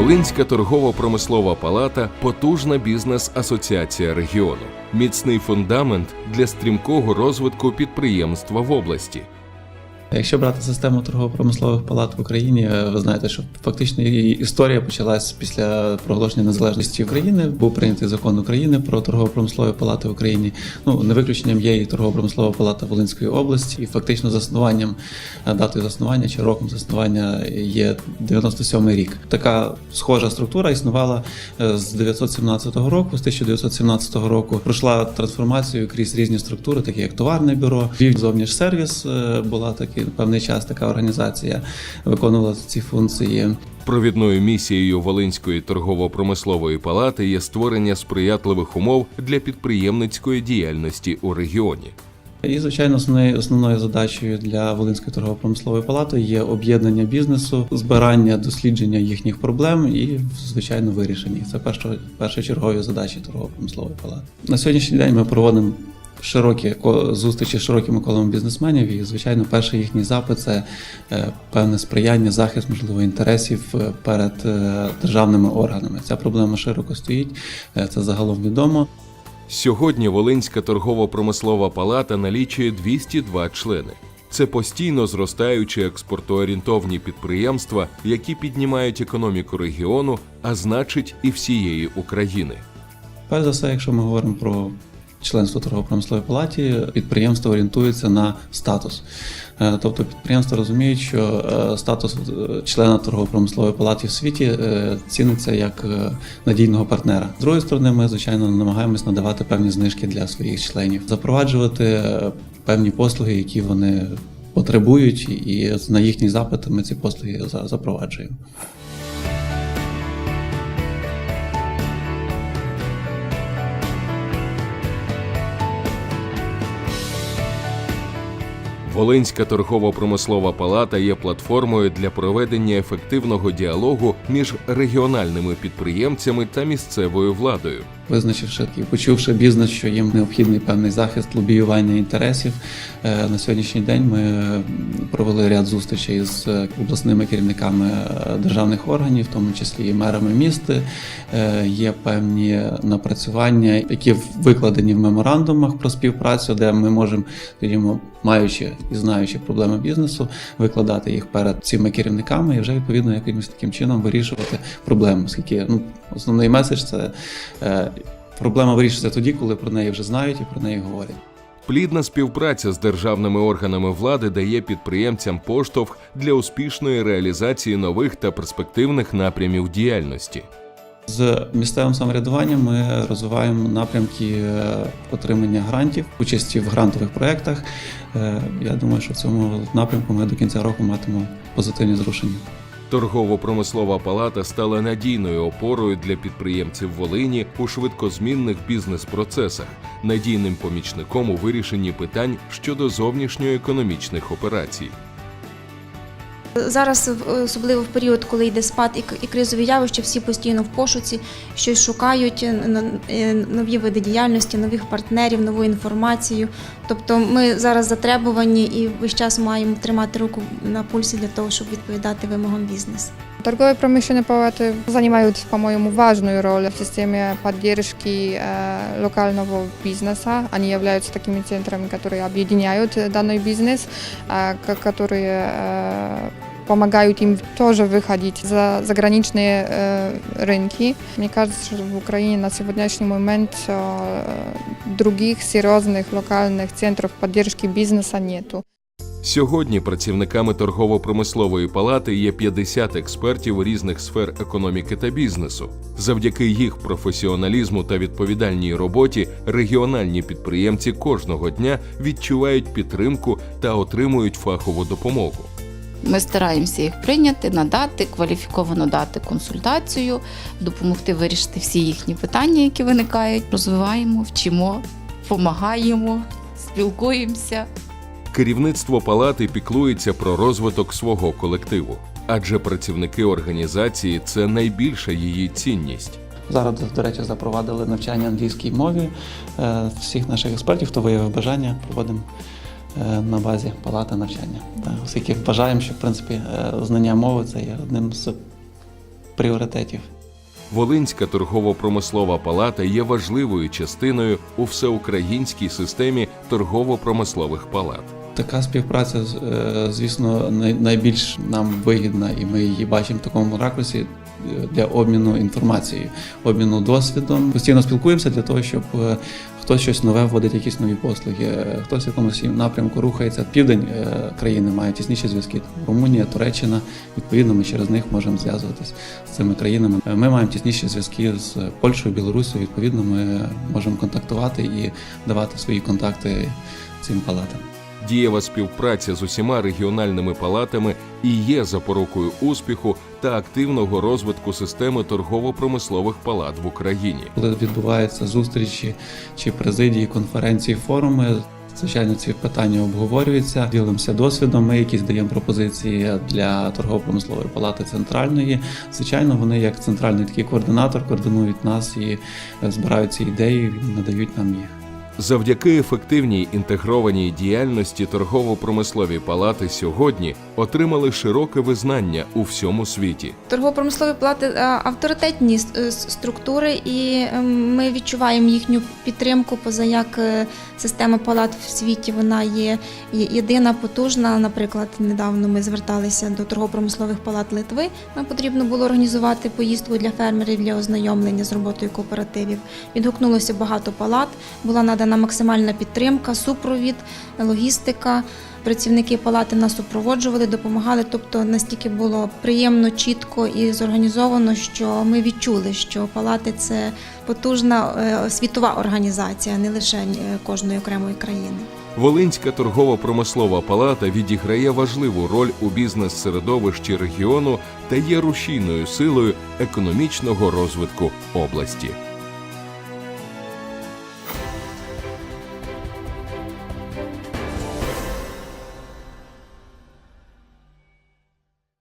Волинська торгово-промислова палата потужна бізнес-асоціація регіону, міцний фундамент для стрімкого розвитку підприємства в області. Якщо брати систему торгово-промислових палат в Україні, е, ви знаєте, що фактично її історія почалась після проголошення незалежності України. Був прийнятий закон України про торгово-промислові палати в Україні. Ну не виключенням є і торгово-промислова палата Волинської області, і фактично заснуванням е, датою заснування чи роком заснування є 97 рік. Така схожа структура існувала е, з 917 року. З 1917 року пройшла трансформацію крізь різні структури, такі як товарне бюро, Львів зовнішсервіс е, була такий певний час. Така організація виконувала ці функції. Провідною місією Волинської торгово-промислової палати є створення сприятливих умов для підприємницької діяльності у регіоні. І, звичайно, основною основною задачею для Волинської торгово-промислової палати є об'єднання бізнесу, збирання, дослідження їхніх проблем і, звичайно, вирішення. Це першочергові задачі торгово-промислової палати. На сьогоднішній день ми проводимо. Широкі зустрічі з широким колом бізнесменів, і звичайно, перший їхній запит це е, певне сприяння, захист можливо інтересів е, перед е, державними органами. Ця проблема широко стоїть, це загалом відомо. Сьогодні Волинська торгово-промислова палата налічує 202 члени. Це постійно зростаючі експортоорієнтовні підприємства, які піднімають економіку регіону, а значить і всієї України. Перш за все, якщо ми говоримо про членство торгово-промислової палаті, підприємство орієнтується на статус. Е, Тобто підприємства розуміють, що е, статус е, члена торгово-промислової палати в світі ціниться як надійного партнера. З другої сторони, ми звичайно намагаємось надавати певні знижки для своїх членів, запроваджувати певні послуги, які вони потребують, і на їхні запити ми ці послуги запроваджуємо. Волинська торгово-промислова палата є платформою для проведення ефективного діалогу між регіональними підприємцями та місцевою владою. Визначивши і почувши бізнес, що їм необхідний певний захист лобіювання інтересів. е, На сьогоднішній день ми провели ряд зустрічей з е, обласними керівниками е, державних органів, в тому числі і мерами міст. Є певні напрацювання, які викладені в меморандумах про співпрацю, де ми можемо, скажімо, маючи і знаючи проблеми бізнесу, викладати їх перед цими керівниками і вже відповідно якимось таким чином вирішувати проблему. Оскільки ну, основний меседж це проблема вирішується тоді, коли про неї вже знають і про неї говорять. Плідна співпраця з державними органами влади дає підприємцям поштовх для успішної реалізації нових та перспективних напрямів діяльності. З місцевим самоврядуванням ми розвиваємо напрямки е, отримання грантів, участі в грантових проєктах. Е, Я думаю, що в цьому напрямку ми до кінця року матимемо позитивні зрушення. Торгово-промислова палата стала надійною опорою для підприємців Волині у швидкозмінних бізнес-процесах, надійним помічником у вирішенні питань щодо зовнішньоекономічних операцій. Зараз, особливо в період, коли йде спад і кризові явища, всі постійно в пошуці, щось шукають, е, е, нові види діяльності, нових партнерів, нову інформацію. Тобто ми зараз затребувані і весь час маємо тримати руку на пульсі для того, щоб відповідати вимогам бізнесу. Торговые промышленные палаты занимают, по-моему, важную роль в системе поддержки э, локального бизнеса. Они являются такими центрами, которые объединяют э, данный бизнес, э, ко- которые э, помогают им тоже выходить за заграничные э, рынки. Мне кажется, что в Украине на сегодняшний момент э, других серьезных локальных центров поддержки бизнеса нету. Сьогодні працівниками торгово-промислової палати є 50 експертів різних сфер економіки та бізнесу. Завдяки їх професіоналізму та відповідальній роботі регіональні підприємці кожного дня відчувають підтримку та отримують фахову допомогу. Ми стараємося їх прийняти, надати, кваліфіковано дати консультацію, допомогти вирішити всі їхні питання, які виникають. Розвиваємо, вчимо, допомагаємо, спілкуємося. Керівництво палати піклується про розвиток свого колективу, адже працівники організації це найбільша її цінність. Зараз, до речі, запровадили навчання англійській мові. Е, Всіх наших експертів, хто виявив бажання, проводимо е, на базі палати навчання. Оскільки вважаємо, що в принципі е, знання мови це є одним з пріоритетів. Волинська торгово-промислова палата є важливою частиною у всеукраїнській системі торгово-промислових палат. Така співпраця, е, звісно, найбільш нам вигідна, і ми її бачимо в такому ракурсі е, для обміну інформацією, обміну досвідом. Постійно спілкуємося для того, щоб е, хтось щось нове вводить, якісь нові послуги, хтось в якомусь напрямку рухається. Південь країни має тісніші зв'язки. Румунія, Туреччина. Відповідно, ми через них можемо зв'язуватись з цими країнами. Ми маємо тісніші зв'язки з Польщею, Білорусою. Відповідно, ми можемо контактувати і давати свої контакти цим палатам. Дієва співпраця з усіма регіональними палатами і є запорукою успіху та активного розвитку системи торгово-промислових палат в Україні. Коли відбуваються зустрічі чи президії, конференції, форуми. Звичайно, ці питання обговорюються, ділимося досвідом. Ми якісь даємо пропозиції для торгово-промислової палати центральної. Звичайно, вони як центральний такий координатор координують нас і збирають ці ідеї, надають нам їх. Завдяки ефективній інтегрованій діяльності торгово-промислові палати сьогодні отримали широке визнання у всьому світі. Торгово-промислові палати е, авторитетні е, структури, і е, ми відчуваємо їхню підтримку, поза як е, система палат в світі вона є єдина, потужна. Наприклад, недавно ми зверталися до торгово-промислових палат Литви. Нам потрібно було організувати поїздку для фермерів для ознайомлення з роботою кооперативів. Відгукнулося багато палат, була надана максимальна підтримка, супровід, логістика. Працівники палати нас супроводжували, допомагали. Тобто настільки було приємно, чітко і зорганізовано, що ми відчули, що палати це потужна е, світова організація, не лише е, кожної окремої країни. Волинська торгово-промислова палата відіграє важливу роль у бізнес-середовищі регіону та є рушійною силою економічного розвитку області.